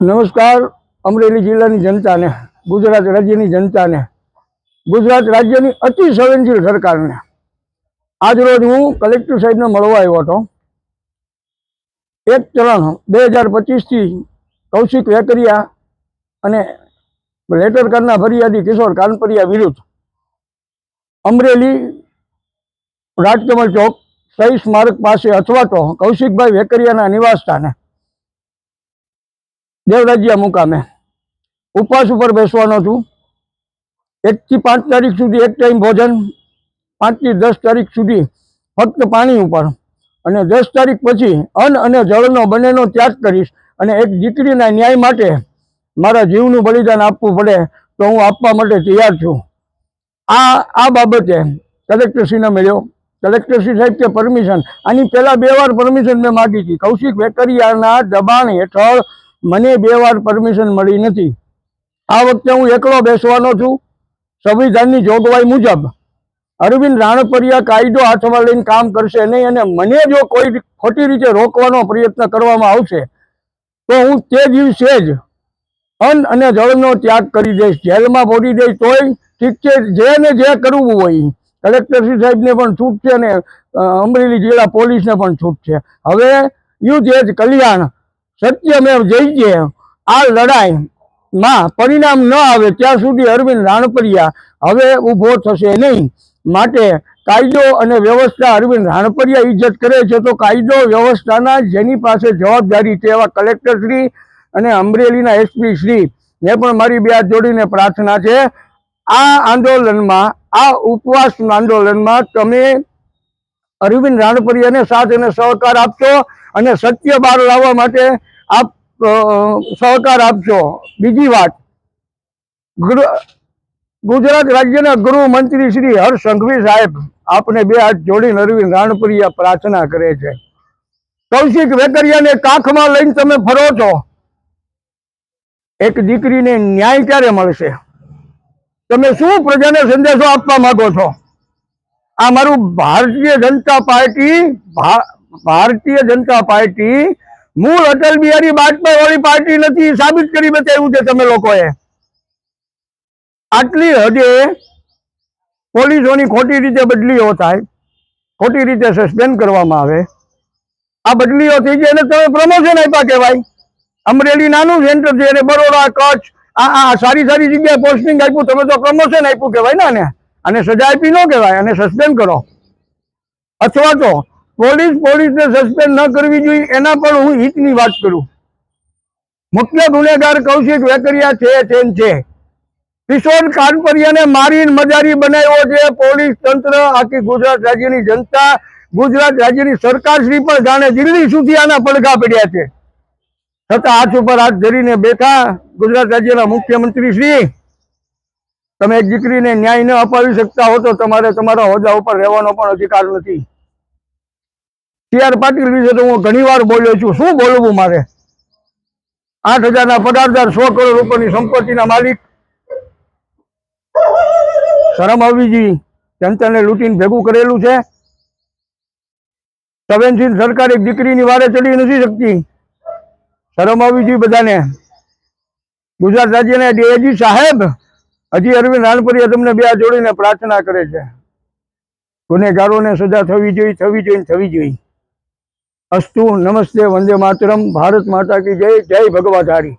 નમસ્કાર, અમરેલી જિલ્લાની જનતાને, ગુજરાત રાજ્યની જનતાને, ગુજરાત રાજ્યની અતિ સંવેદનશીલ સરકારને. આજરોજ હું કલેક્ટર સાહેબને મળવા આવ્યો હતો. એક ચરણ બે હજાર પચીસથી કૌશિક વેકરિયા અને લેટર ફરિયાદી કિશોર કાનપરિયા વિરુદ્ધ અમરેલી રાજકમલ ચોક શહીદ સ્મારક પાસે અથવા તો કૌશિકભાઈ વેકરિયાના નિવાસ સ્થાને દેવરાજ્યા મુકામે. ઉપવાસ ઉપર બેસવાનો છું. એકથી પાંચ તારીખ સુધી એક ટાઈમ ભોજન, પાંચથી દસ તારીખ સુધી ફક્ત પાણી ઉપર. અને દસ તારીખ પછી અન્ન અને જળનો બંનેનો ત્યાગ કરીશ અને એક દીકરીના ન્યાય માટે મારા જીવનું બલિદાન આપવું પડે તો હું આપવા માટે તૈયાર છું. આ આ બાબતે કલેક્ટરશ્રીને મળ્યો. કલેક્ટરશ્રી સાહેબ કે પરમિશન આની પહેલાં બે વાર પરમિશન મેં માગી હતી. કૌશિક વેકરિયાના દબાણ હેઠળ મને બે વાર પરમિશન મળી નથી. આ વખતે હું એકલો બેસવાનો છું. સંવિધાનની જોગવાઈ મુજબ. અરવિંદ રાણપરિયા કાયદો હાથમાં લઈને કામ કરશે નહીં અને મને જો કોઈ ખોટી રીતે રોકવાનો પ્રયત્ન કરવામાં આવશે, તો હું તે દિવસે જ અન્ન અને જળનો ત્યાગ કરી દઈશ. જેલમાં ભોગી દઈશ તોય ઠીક છે. જેને જે કરવું હોય કલેક્ટરશ્રી સાહેબને પણ છૂટ છે અને અમરેલી જિલ્લા પોલીસને પણ છૂટ છે. હવે યુદ્ધ એ કલ્યાણ, સત્યમેવ જયજે, આ લડાઈમાં પરિણામ ન આવે ત્યાં સુધી અરવિંદ રાણપરિયા હવે ઊભો થશે નહીં. માટે કાયદો અને વ્યવસ્થા અરવિંદ રાણપરિયા ઇજ્જત કરે છે તો કાયદો વ્યવસ્થાના જેની પાસે જવાબદારી છે એવા કલેક્ટરશ્રી અને અમરેલીના એસપી શ્રી. ને પણ મારી બે જોડીને પ્રાર્થના છે આ આંદોલનમાં, આ ઉપવાસ આંદોલનમાં તમે અરવિંદ રાણપરિયાને સાથ અને સહકાર આપશો અને સત્ય બહાર લાવવા માટે આપ સહકાર આપશો. બીજી વાત ગુજરાત રાજ્યના ગૃહમંત્રી શ્રી હર્ષ સંઘવી સાહેબ આપને બે હાથ જોડીને અરવિંદ રાણપુરિયા પ્રાર્થના કરે છે. કૌશિક વેકરિયાને કાંખમાં લઈને તમે ફરો છો. એક દીકરીને ન્યાય ક્યારે મળશે? તમે શું પ્રજાને સંદેશો આપવા માંગો છો? આ મારું ભારતીય જનતા પાર્ટી ભારતીય જનતા પાર્ટી મૂળ અટલ બિહારી વાજપેયી વાળી પાર્ટી નથી, સાબિત કરી બતાવ્યું છે તમે લોકોએ. આટલી હદે પોલીસોની ખોટી રીતે બદલીઓ થાય, ખોટી રીતે સસ્પેન્ડ કરવામાં આવે. આ બદલીઓ થઈ જાય એને તમે પ્રમોશન આપ્યા કહેવાય. અમરેલી નાનું સેન્ટર છે, અને બરોડા કચ્છ આ સારી સારી જગ્યાએ પોસ્ટિંગ આપ્યું. તમે તો પ્રમોશન આપ્યું કહેવાય ને આને. અને સજા આપી ન કહેવાય અને સસ્પેન્ડ કરો. અથવા તો પોલીસ પોલીસને સસ્પેન્ડ ન કરવી જોઈએ, એના પણ હું હિતની વાત કરું. મુખ્ય ગુનેગાર કૌશિક વેકરિયા છે તેમ છે. કિશોર કાનપરિયાને મારીને મજારી બનાવ્યો છે. પોલીસ તંત્ર, આખી ગુજરાત રાજ્યની જનતા, ગુજરાત રાજ્યની સરકારશ્રી પણ જાણે દિલ્હી સુધી આના પડઘા પડ્યા છે. છતાં હાથ ઉપર હાથ ધરીને બેઠા ગુજરાત રાજ્યના મુખ્યમંત્રી શ્રી. તમે એક દીકરીને ન્યાય ન અપાવી શકતા હો તો તમારે તમારા હોદ્દા ઉપર રહેવાનો પણ અધિકાર નથી. સી આર પાટીલ વિશે તો હું ઘણી વાર બોલ્યો છું. શું બોલવું મારે? આઠ હજારના પગારદાર સો કરોડ રૂપિયાની સંપત્તિના માલિક. શરમ આવવી જોઈએ જનતાને લૂંટીને ભેગું કરેલું છે. સંવેદનશીલ સરકાર એક દીકરીની વારે ચડી નથી શકતી. શરમ આવી જોઈએ બધાને. ગુજરાત રાજ્યના ડીએજી સાહેબ હજી અરવિંદ નાનપરિયા તમને બે જોડીને પ્રાર્થના કરે છે. ગુનેગારોને સજા થવી જોઈએ થવી જોઈએ થવી જોઈએ. અસ્તુ નમસ્તે વંદે માતરમ, ભારત માતા કી જય જય ભગવાધારી